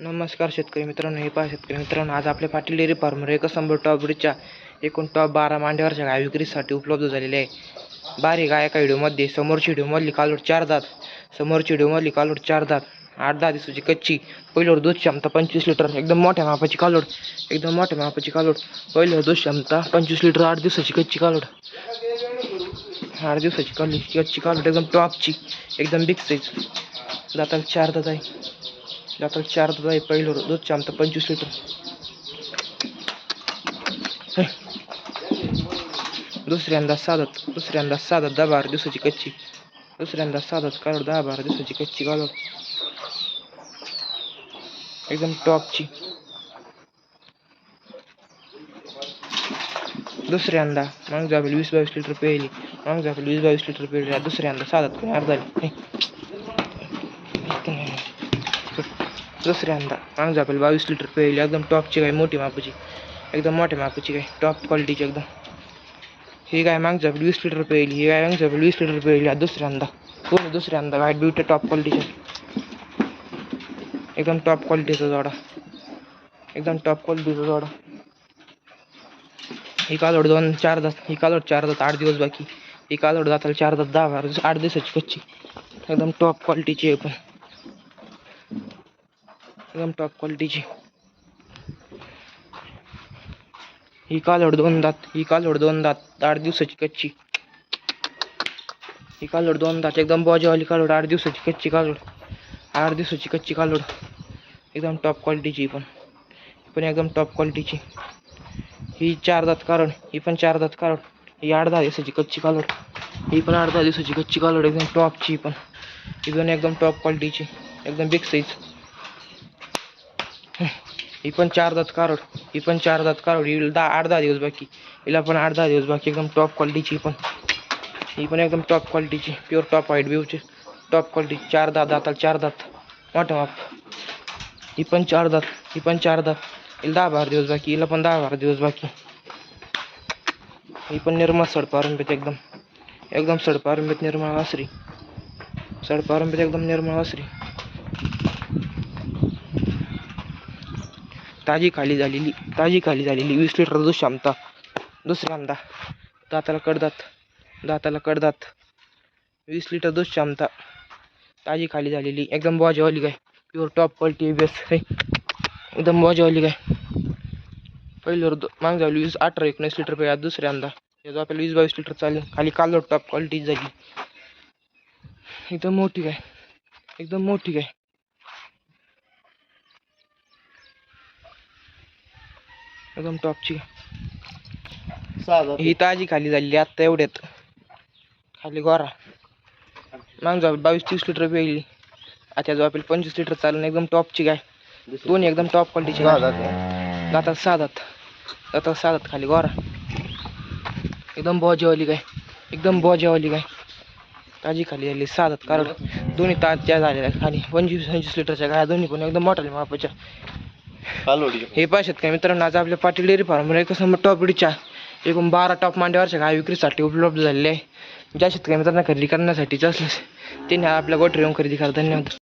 नमस्कार शेतकरी मित्रांनो हे पहा शेतकरी मित्रांनो आज आपल्या पाटील डेअरी फार्मर एक शंभर टॉप ब्रिजच्या एकूण टॉप बारा मांड्यावरच्या गाय विक्रीसाठी उपलब्ध झालेले आहे. बारी गाय एका व्हिडिओमध्ये समोरची व्हिडिओमधली कालोड चार दात समोरची व्हिडिओमधली कालोड चार दात आठ दहा दिवसाची कच्ची पहिल्यावर दूध क्षमता पंचवीस लिटर एकदम मोठ्या मापाची कालोड एकदम मोठ्या मापाची कालोड पहिल्यावर दूध क्षमता पंचवीस लिटर आठ दिवसाची कच्ची कालोड आठ दिवसाची कालोड कच्ची कालोड एकदम टॉपची एकदम बिग साईज दाताला चार दात आहे. दाताला चार दूध आहे पहिलं दूध क्षमता पंचवीस लिटर. दुसऱ्यांदा साधत दुसऱ्यांदा साधत दहा बारा दिवसाची कच्ची. दुसऱ्यांदा साधत काढ दहा बारा दिवसाची कच्ची काढ एकदम टॉपची. दुसऱ्यांदा मग जाईल वीस बावीस लिटर पेली मग जाईल वीस बावीस लिटर पेली दुसऱ्यांदा साधत कोणी अर्धा दुसऱ्यांदा मग आपल्याला बावीस लिटर पेली एकदम टॉपची काय मोठी मापाची. एकदम मोठ्या मापाची काय टॉप क्वालिटीची एकदम. ही काय मागच आपली वीस लिटर पेली ही गाय मागच आपली वीस लिटर पेली दुसऱ्यांदा पूर्ण दुसऱ्यांदा गाय ब्युटी टॉप क्वालिटीची एकदम टॉप क्वालिटीचा जोडा. एकदम टॉप क्वालिटीचा जोडा. ही कालोड दोन चार दात. ही कालोड चार दात. आठ दिवस बाकी. ही कालोड जाताला चार दात दहा बारा दिवस आठ दिवसाची कच्ची. एकदम टॉप क्वालिटीची आहे पण. एकदम टॉप क्वालिटीची ही कालोड दोन दात, ही कालोड दोन दात, आठ दिवसाची कच्ची। ही कालोड दोन दात, एकदम बॉजवाली कालोड आठ दिवसाची कच्ची कालोड आठ दिवसाची कच्ची कालोड एकदम टॉप क्वालिटीची पण. ही पण एकदम टॉप क्वालिटीची ही चार दात कारण, ही पण चार दात कारण. ही आठ दहा दिवसाची कच्ची कालोड ही पण आठ दहा दिवसाची कच्ची कालोड एकदम टॉपची पण. ही पण एकदम टॉप क्वालिटीची एकदम बिग साईज ही पण चार दात कारोड ही पण चार दात कारोड ही दहा आठ दहा दिवस बाकी. हिला पण आठ दहा दिवस बाकी एकदम टॉप क्वालिटीची पण. ही पण एकदम टॉप क्वालिटीची प्युअर टॉप व्हाईट व्ह्यूची टॉप क्वालिटी चार दात दाताला चार दात. मोठं माप ही पण चार दात ही पण चार दात. हिला दहा बारा दिवस बाकी हिला पण दहा बारा दिवस बाकी. ही पण निर्मळ सडपारंभेत एकदम. एकदम सडपारंबीत निर्मळ वासरी. सडपारंभेत एकदम निर्मळ वासरी. ताजी खाली झालेली ताजी खाली झालेली वीस लिटर दूध क्षमता दुसऱ्यांदा दाताला कडदात. दाताला कडदात. वीस लिटर दूध क्षमता ताजी खाली झालेली. एकदम बॉजवाली गाय. प्युअर टॉप क्वालिटी बेस एकदम बॉजवाली गाय. पहिल्यावर दो माग झाली वीस अठरा एकोणीस लिटर पे दुसऱ्यांदा याचा आपल्याला वीस बावीस लिटर चालेल. खाली कालो टॉप क्वालिटी झाली. एकदम मोठी गाय. एकदम मोठी गाय. एकदम टॉपची. ही ताजी खाली झालेली आत्ता एवढ्यात. खाली गोरा. मग जाऊ बावीस तीस लिटर पेली आता जो आपल्याला पंचवीस लिटर चालेल एकदम टॉपची गाय. दोन्ही एकदम टॉप क्वालिटीची गाय. दातात साधात. दातात साधात खाली गोरा. एकदम बॉजेवाली गाय. एकदम बॉजेवाली गाय. ताजी खाली झाली साधात. कारण दोन्ही ताज्या झालेल्या खाली. पंचवीस पंचवीस लिटरच्या गाय दोन्ही पण एकदम मोठ्या मापाच्या. हे पाहिजेत का मित्रांनो आज आपल्या पाटील डेअरी फार्मवर एक समोर टॉप ब्रिजच्या एकूण बारा टॉप मांड्यावरच्या गाय विक्रीसाठी उपलब्ध झालेले आहे. ज्या शेतकरी मित्रांना खरेदी करण्यासाठीच असल्यास त्यांनी आपल्या गोठ्यावर येऊन खरेदी करा. धन्यवाद.